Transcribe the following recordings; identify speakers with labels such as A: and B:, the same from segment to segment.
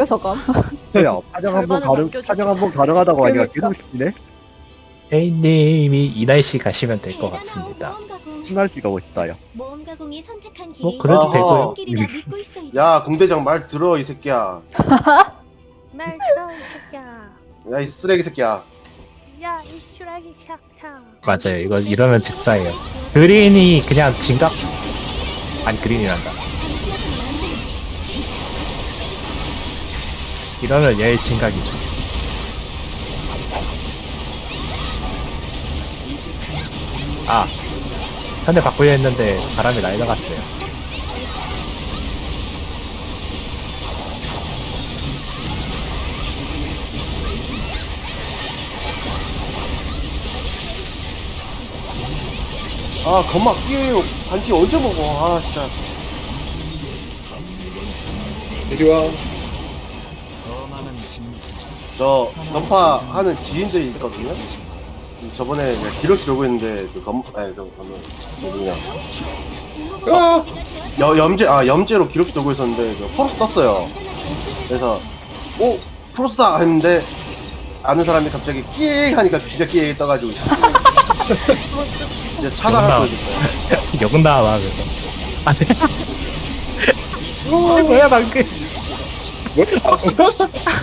A: 뺏어감.
B: 야 파장 한번
C: 절반은
B: 가능
C: 맡겨줘.
B: 파장 한번 가능하다고 하니까
A: 그러니까.
B: 계속 싶네.
D: 혜인님이 이날씨 가시면 될 것 같습니다.
B: 신날씨가 멋있다 야.
E: 모험가공이 선택한 길이
D: 뭐 그래도
F: 아하.
D: 되고요.
E: 있어.
F: 야 공대장 말 들어 이 새끼야
C: 말 들어 이 새끼야.
F: 야 이 쓰레기 새끼야
C: 야 이 슈라기 샤샤.
D: 맞아요. 이거 이러면 직사예요. 그린이 그냥 진각 아니 그린이란다. 이러면 얘 진각이죠. 아 현대 바꾸려 했는데 바람이 날려갔어요.
F: 아 겁막 끼요 반지 언제 먹어 아 진짜
G: 이리 와.
F: 저 전파 하는 지인들이 있거든요 저번에 그냥 기록 주려고 했는데 그 검, 아니 저 검은 그 뭐냐
G: 아!
F: 여, 염제 아 염제로 기록 주려고 했었는데 저 프로스 떴어요 그래서 오 프로스다 했는데 아는 사람이 갑자기 끼익 하니까 진짜 끼익 떠가지고 이제
D: 존나.
F: 거였어요
D: 욕은 나와 그래서. 아 네. 어, 뭐야 방금.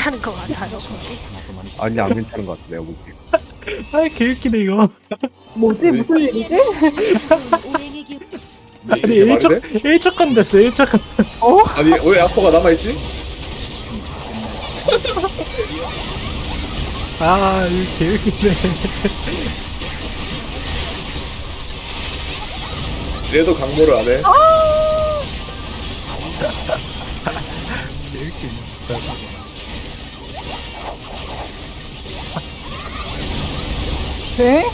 C: 괜찮은 거 맞아요.
B: 아니 안 괜찮은 것 같아 내가 보기.
D: 아 개웃기네 이거.
A: 뭐지? 무슨 일이지?
E: 기운
D: 아니
G: 이게 말이
D: 1초
G: 돼?
D: 1초간 됐어 1초간.
G: 아니 왜 아퍼가 남아있지?
D: 아 이거 개웃기네.
G: 얘도 강모를 안 해.
A: 네? 네?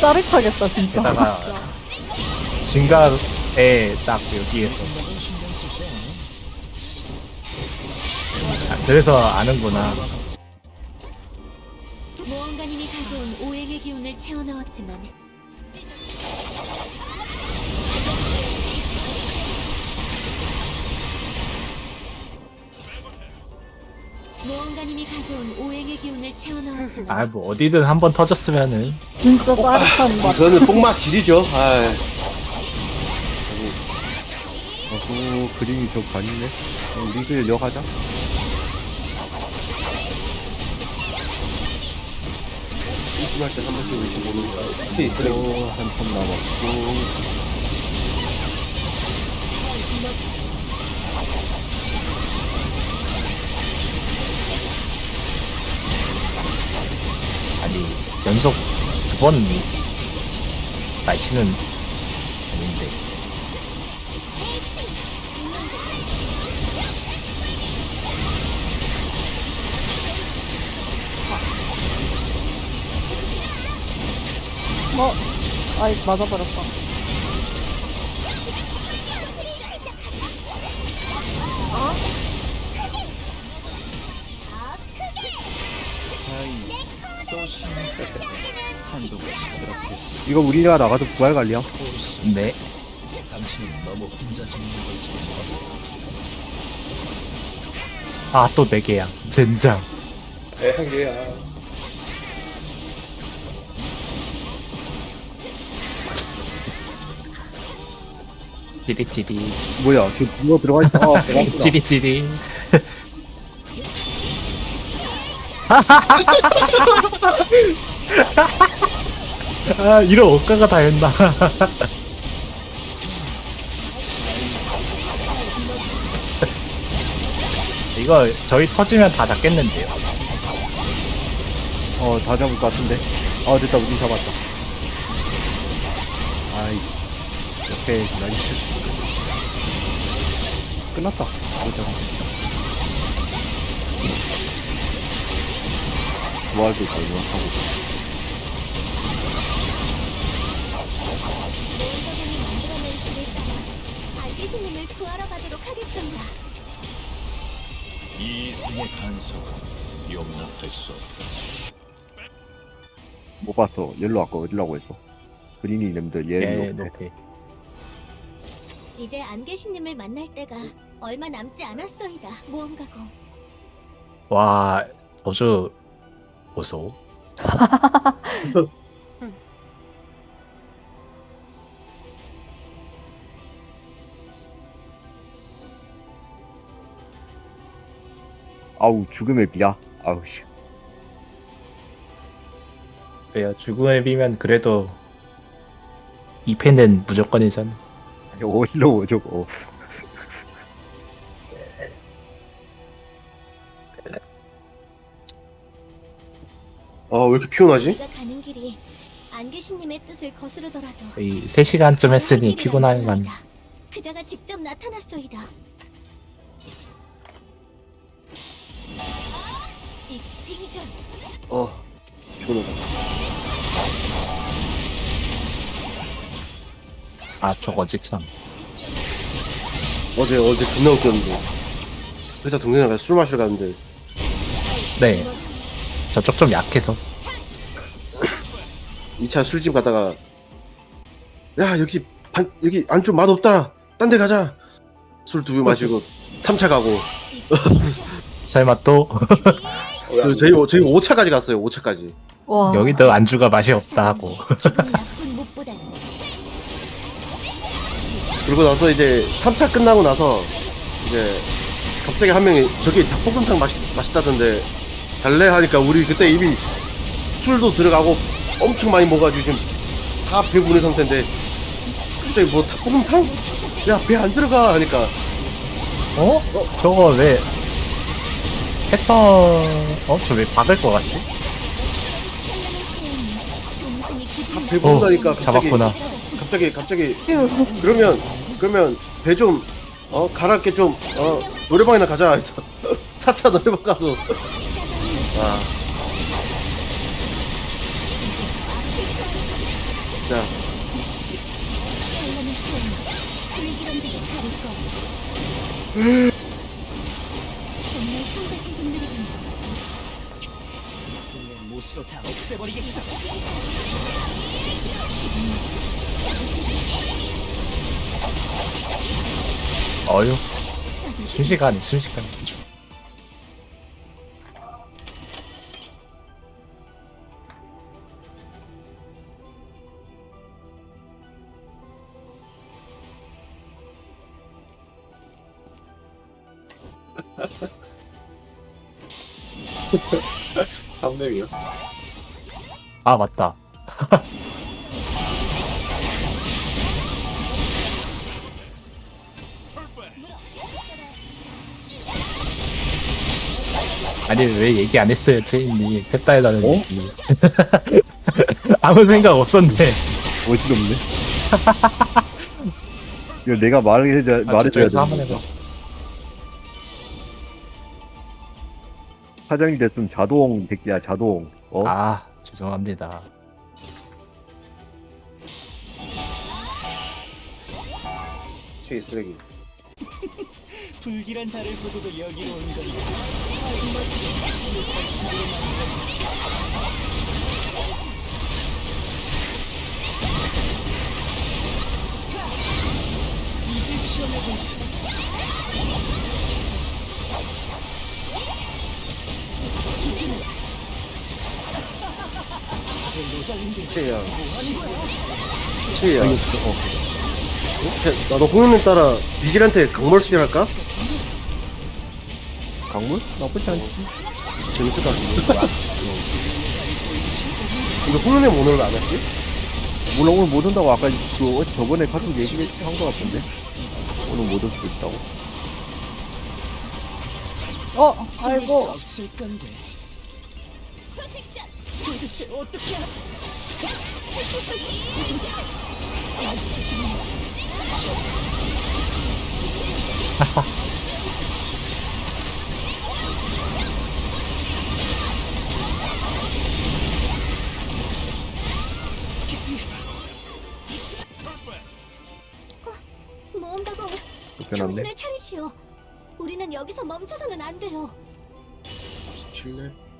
A: 짜릿하겠다 진짜.
D: 게다가 진각에 딱 여기에서. 아, 그래서 아는구나.
E: 넣었지만 모험가님이 가져온 오행의 기운을 채워 넣었지만
D: 아 뭐 어디든 한 번 터졌으면은
A: 진짜 짜릿한 맛.
F: 저는 뽕맛 질이죠 아
B: 어후 그림이 좀 가니네. 어, 리그 이어가자.
F: 심 심할 때 한 번씩 의심 보는 거 특히 쓰레기
B: 또 한참 남았고.
D: 아니 연속 두 번 날씨는
A: 아이 맞아버렸다.
B: 이거 우리가 나가도 부활 관리야.
D: 네. 아, 또 4개야. 젠장.
G: 애한 개야.
D: 찌리찌리.
B: 뭐야? 저 누가 들어가 있어? 아, 대박이다.
D: 찌리찌리. 아, 이런 옷가가 다 했나. 이거 저희 터지면 다 잡겠는데요.
B: 어, 다 잡을 것 같은데. 어, 됐다, 우리 잡았다. 아이, 옆에 나이스. 끝났다. 뭐할수 있어, 이거 하고.
E: 모험가공이 만들어낸 길을 따라 알기신님을 구하러 가도록 하겠습니다.
H: 이 간섭은 용납할 수 없다.
B: 못 봤어. 열로 아까 어디라고 했어? 그린이 이름들
D: 예,
B: 옐로.
D: 높이.
E: 이제 안개신님을 만날 때가 얼마 남지 않았소이다. 모험가고.
D: 와, 저주 보소.
B: 아우 죽음의 비야. 아우 씨.
D: 왜요? 죽음에 비면 그래도 2패는 무조건이잖아.
B: 어디로 저거.
F: 아 왜 이렇게 피곤하지?
E: 우리가 가는 길이 안개신님의 뜻을 거스르더라도
D: 이 3시간쯤 했으니 피곤하만.
E: 있소이다. 그자가 직접 나타났소이다. 익스팅션.
F: 어 피곤하다
D: 아, 저거 직참.
F: 어제 어제 존나 웃겼는데 회사 동생이랑 같이 술 마시러 갔는데
D: 네. 저쪽 좀 약해서.
F: 2차 술집 가다가 야 여기 반 여기 안주 맛 없다 딴 데 가자 술 두 병 마시고 3차 가고
D: 설마 또
F: 그 저희 저희 5차까지 갔어요 5차까지
A: 와.
D: 여기도 안주가 맛이 없다 하고.
E: 기분 나쁜 못보다는
F: 그러고 나서 이제 3차 끝나고 나서 이제 갑자기 한 명이 저기 닭볶음탕 맛있, 맛있다던데 갈래 하니까 우리 그때 이미 술도 들어가고 엄청 많이 먹어가지고 지금 다 배부른 상태인데 갑자기 뭐 닭볶음탕? 야 배 안 들어가 하니까
D: 어? 저거 왜 패턴 어? 저왜 박을 것 같지?
F: 다 배부르다니까
D: 어,
F: 갑자기
D: 잡았구나.
F: 갑자기 갑자기
A: 휴.
F: 그러면 그러면 배 좀 어 가라앉게 좀어 노래방이나 가자 해서 4차 노래방 가서 아 자.
E: 정말 성가신 분들이군요.
H: 못으로 다 없애버리겠어.
D: 어휴. 순식간에 순식간에. 아 맞다. 아니 왜 얘기 안 했어요 체인님 했다 해달라는
B: 어?
D: 얘기 아무 생각 없었네
B: 어지럽네. 이거 내가 말해야
D: 아,
B: 말해줘야
D: 저쪽에서 한번. 해봐
B: 사장이 됐으면 자동 대기야 자동. 어?
D: 아 죄송합니다
F: 제 쓰레기.
H: 불길한 달을 보고도 여기로 온 거니.
F: 최야. 최야. 어. 나도 홍윤님 따라 비질한테 강몰수질 할까?
B: 강물? 나쁘지 않지.
F: 같은데. 근데 홍윤님 오늘 왜안 했지?
B: 몰라 오늘 못 온다고 아까 그 저번에 가족 얘기한 거 같은데. 오늘 못 올 수도 있다고.
A: 어, 아이고.
H: 도대체 어떻게 하...
E: 모험가고
B: 불편한데?
E: 정신을 차리시오. 우리는 여기서 멈춰서는 안 돼요.
F: 17렙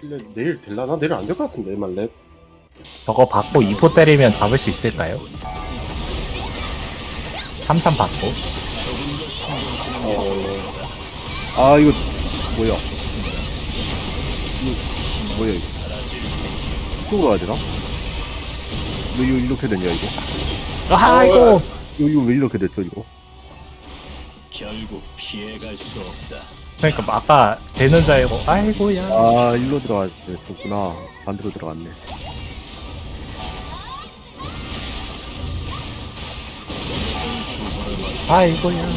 F: 17렙 내일 될라나? 내일 안 될 것 같은데 말렙
D: 저거 받고 2포 때리면 잡을 수 있을까요? 33 받고
B: 아 이거 뭐야 이거 뭐야 이거 이쪽으로 가야 되나? 왜 이거 이렇게 됐냐 이거
D: 아이고
B: 이거, 이거 왜 이렇게 됐죠 이거
H: 결국 피해갈 수 없다.
D: 그러니까 뭐 아까 되는 줄 알고 아이고야.
B: 아 일로 들어갔구나. 반대로 들어갔네.
D: 아이고야.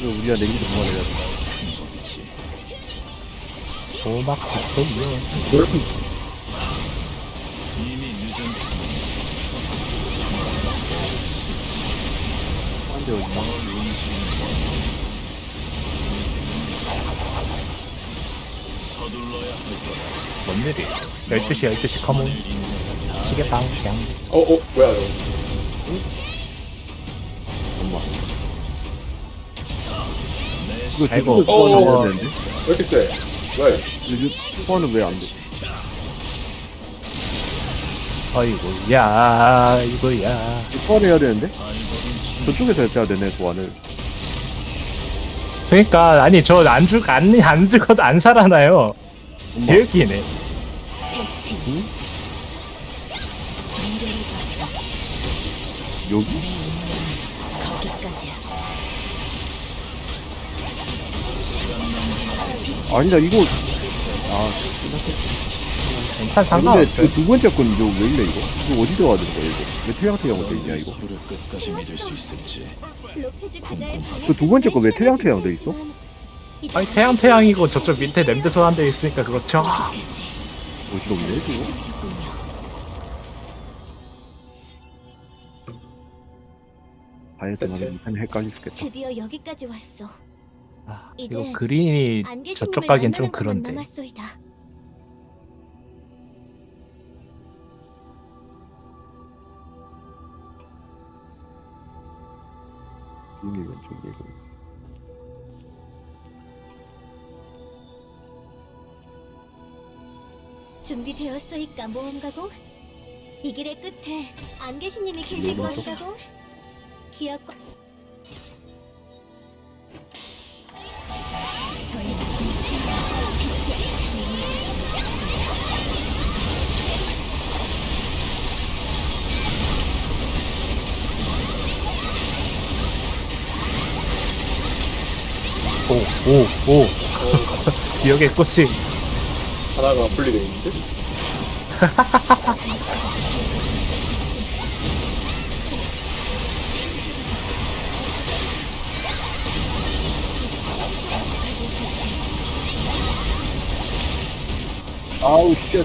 B: 이거 우리가 내기도 그만해야 돼
H: 할 거다.
D: 뭔 일이야? 12시 12시 컴온 시계방 그냥.
G: 어, 어, 뭐야, 이거.
B: 엄마. 이거
D: 아이고,
G: 어,
B: 소환해야
G: 어.
B: 되는데
G: 왜 이렇게 세? 왜?
B: 이거 소환은 왜 안 돼?
D: 아이고 야 이거야
B: 이거 소환해야 되는데? 저쪽에서 해야 되네 소환을
D: 그러니까 아니 저 안 죽, 안, 안 죽어도 안 살아나요 여기네
B: 여기? 아니다 이거 아
D: 괜찮
B: 근데
D: 상관없어요
B: 그두 번째 건 이거 왜 이래 이거? 이거 어디 들어가야 되는 거야 이거? 왜 태양태양으로 돼 있냐 이거?
H: 수를 끝까지 믿을 수 있을지.
E: 그
B: 두 번째 거왜 태양 태양 돼 있어?
D: 아니 태양 태양이고 저쪽 밑에 냄새 소환돼 있으니까 그렇죠
B: 어지럽네 이거 봐야지만 이판 헷갈릴 수 있겠다
E: 드디어 여기까지 왔어.
D: 아,
E: 이제
D: 이거 그린이 저쪽 가기엔 좀
E: 만나는 것만
D: 그런데
E: 남았소이다.
B: 이미 왼쪽이고
E: 준비되었소이까 모험가고? 이 길의 끝에 안개신님이 계실. 것이라고? 기억과
D: 오오오 기억의 꽃이.
G: 하나가 분리되어 있는데?
B: 아우 쉣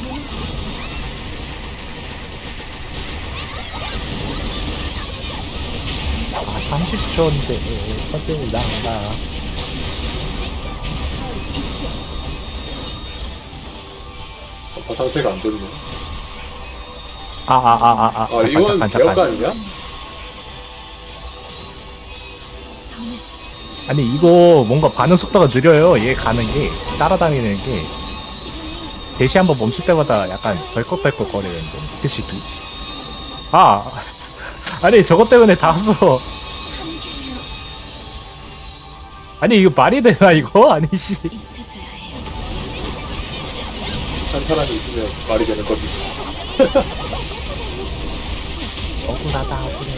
D: 아 30초인데 터질랑다
G: 아, 상태가 안 좋네.
D: 아아아아 아.
G: 아,
D: 잠깐
G: 이건
D: 잠깐 잠깐.
G: 아니냐?
D: 아니 이거 뭔가 반응 속도가 느려요 얘 가는 게. 따라다니는 게. 대시 한번 멈출 때마다 약간 덜컥덜컥 거리는데 표식이 아! 아니 저것 때문에 다 왔어. 아니 이거 말이 되나 이거? 아니 씨.
G: 한 사람이 있으면 말이 되는 거지.
D: 억울하다 억울해.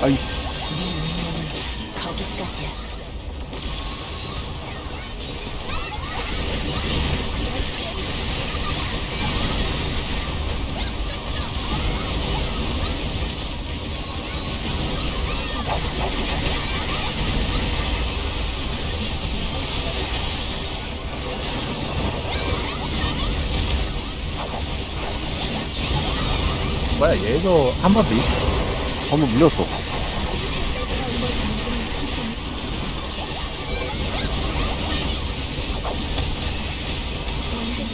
B: 아이.
E: 거기까지야.
D: 뭐야 얘도 한번 미
B: 한번 물렸어.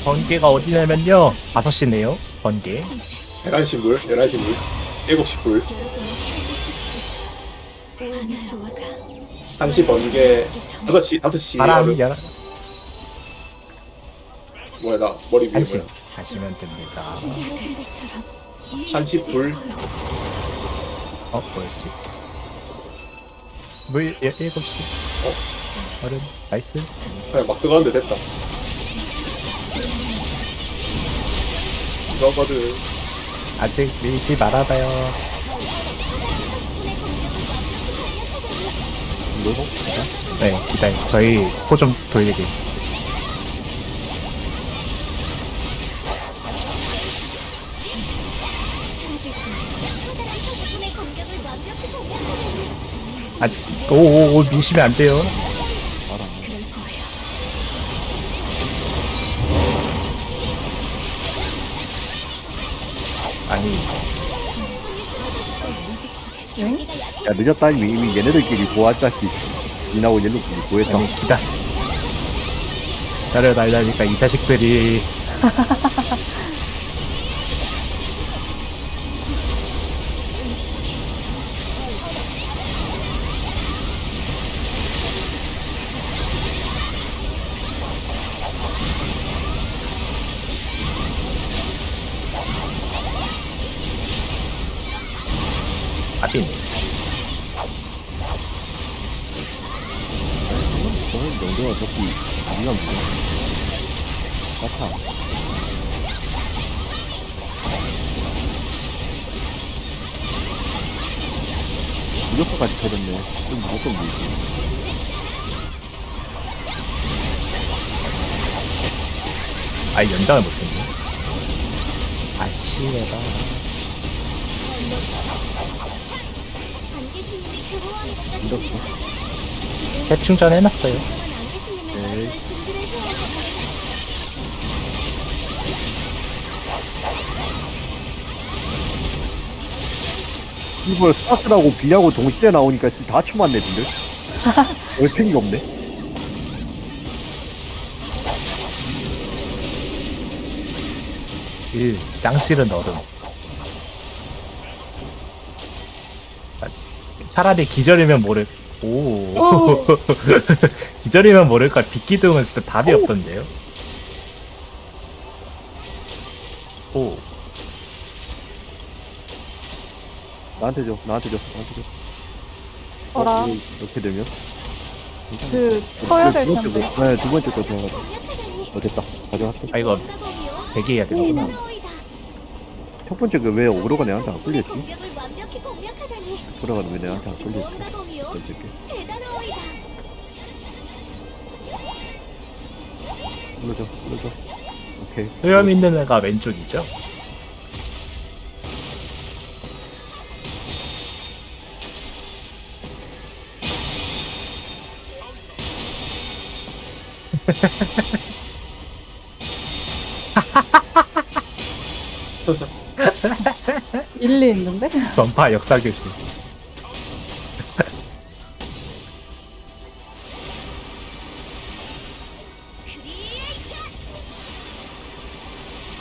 D: 번개가 어디냐면요 5시네요 번개
G: 11시 물, 11시 물, 7시 불,
E: 조화가
G: 1시 번개, 5시, 5시.
D: 바람. 열어
G: 뭐야, 나 머리 위에
D: 한시
G: 뭐야.
D: 하시면 됩니다
E: 것처럼
G: 1시 불,
D: 어 뭐였지? 물 예, 7시. 어? 얼음 나이스?
G: 그냥 막 들어갔는데 됐다. 이거거든.
D: 아직 밀지 말아봐요? 네 기다려. 저희 코 좀 돌리게 아직 오오오 미시면 안 돼요 아니
B: 야, 늦었다. 이미, 이미 얘네들끼리 보았다시. 니나고 얘네들끼리 보였다.
D: 아니 기다 기다려 달라니까 이 자식들이 아빈
B: 저는 정도가 어차피 우리가 무슨 같아. 무조건까지 터졌네. 좀 무조건 밀지.
D: 아이 연장을 못했네 아씨에다
B: 밀었어.
D: 재충전 해놨어요
B: 네. 이걸 사스라고 비하고 동시에 나오니까 진짜 다 쳐맞네, 근데. 얼탱이가 없네.
D: 일 짱실은 얼음 맞아. 차라리 기절이면 모를 오 기절이면 모를까 빗기둥은 진짜 답이 없던데요 오
B: 나한테 줘, 나한테 줘, 나한테 줘.
A: 어라.
B: 어, 이렇게 되면?
A: 그 쳐야 될
B: 두 번째
A: 텐데.
B: 거, 네, 두 번째 거 들어가자. 어, 됐다. 가져갔어.
D: 아 이거 대기해야 되는구나
B: 첫 번째 그 왜 오로가 내한테 안 끌렸지? 오로가 왜 내한테 안 끌렸지?
E: 오라동이요
B: 첫 번째 게.
E: 대단하오이다
B: 눌러줘, 눌러줘. 오케이.
D: 소염 있는 애가 왼쪽이죠
A: 일리 있는데?
D: 전파 역사 교실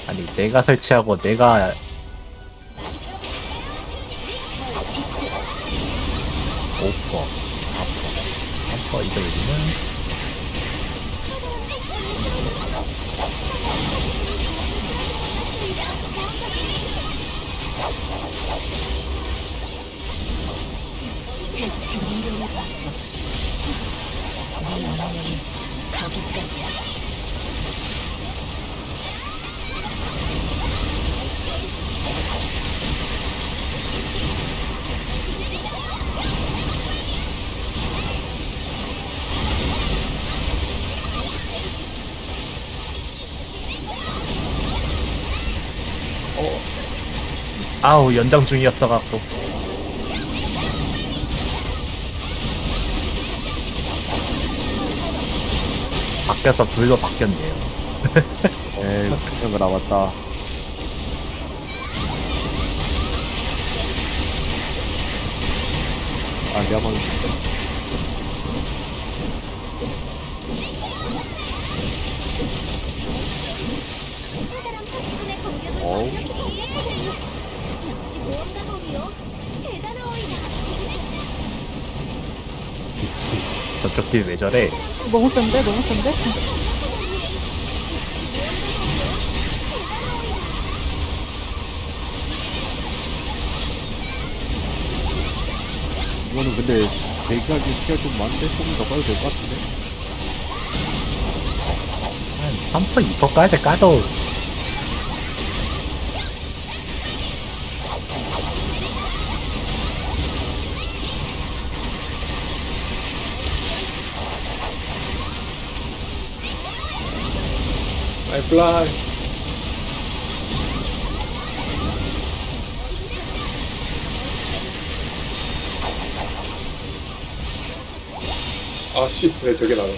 D: 아니 내가 설치하고 내가 아우 연장 중이었어 갖고 바뀌어서 불도 바뀌었네요.
B: 에이, 그거 남았다. 아, 내가 방금.
D: 딜왜 저래?
A: 너무 센데? 너무 센데?
B: 이거는 근데 대기하기 시간 좀 많은데 조금 더 까도 될 것 같은데
D: 한 3퍼, 2퍼까지 까도
G: 아이 플라이 아씨 왜 저게 나가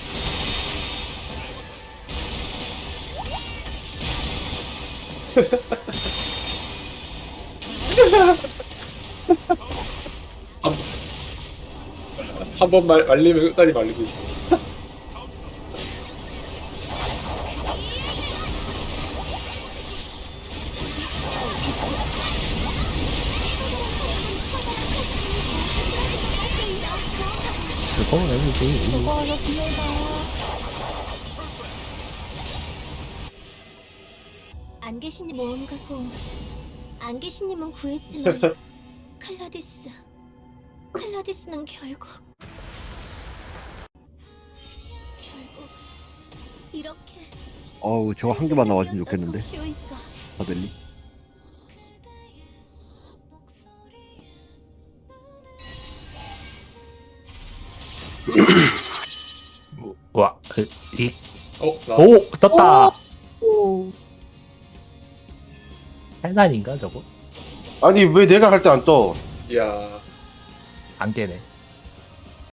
G: 한, 한 번 말, 말리면 끝까지 말리고 있어.
D: 쓰고 여기
E: 안 계신 모험가고 안 계신님은 구했지만 클라디스 클라디스는 결국 결국 이렇게
B: 어우 저거 한 개만 나와주면 좋겠는데. 다들리
D: 와, 그, 이,
G: 어, 나.
D: 오! 떴다!
A: 오.
D: 해난인가, 저거?
F: 아니 왜 내가 할 때 안 떠?
G: 이야.
D: 안 깨네.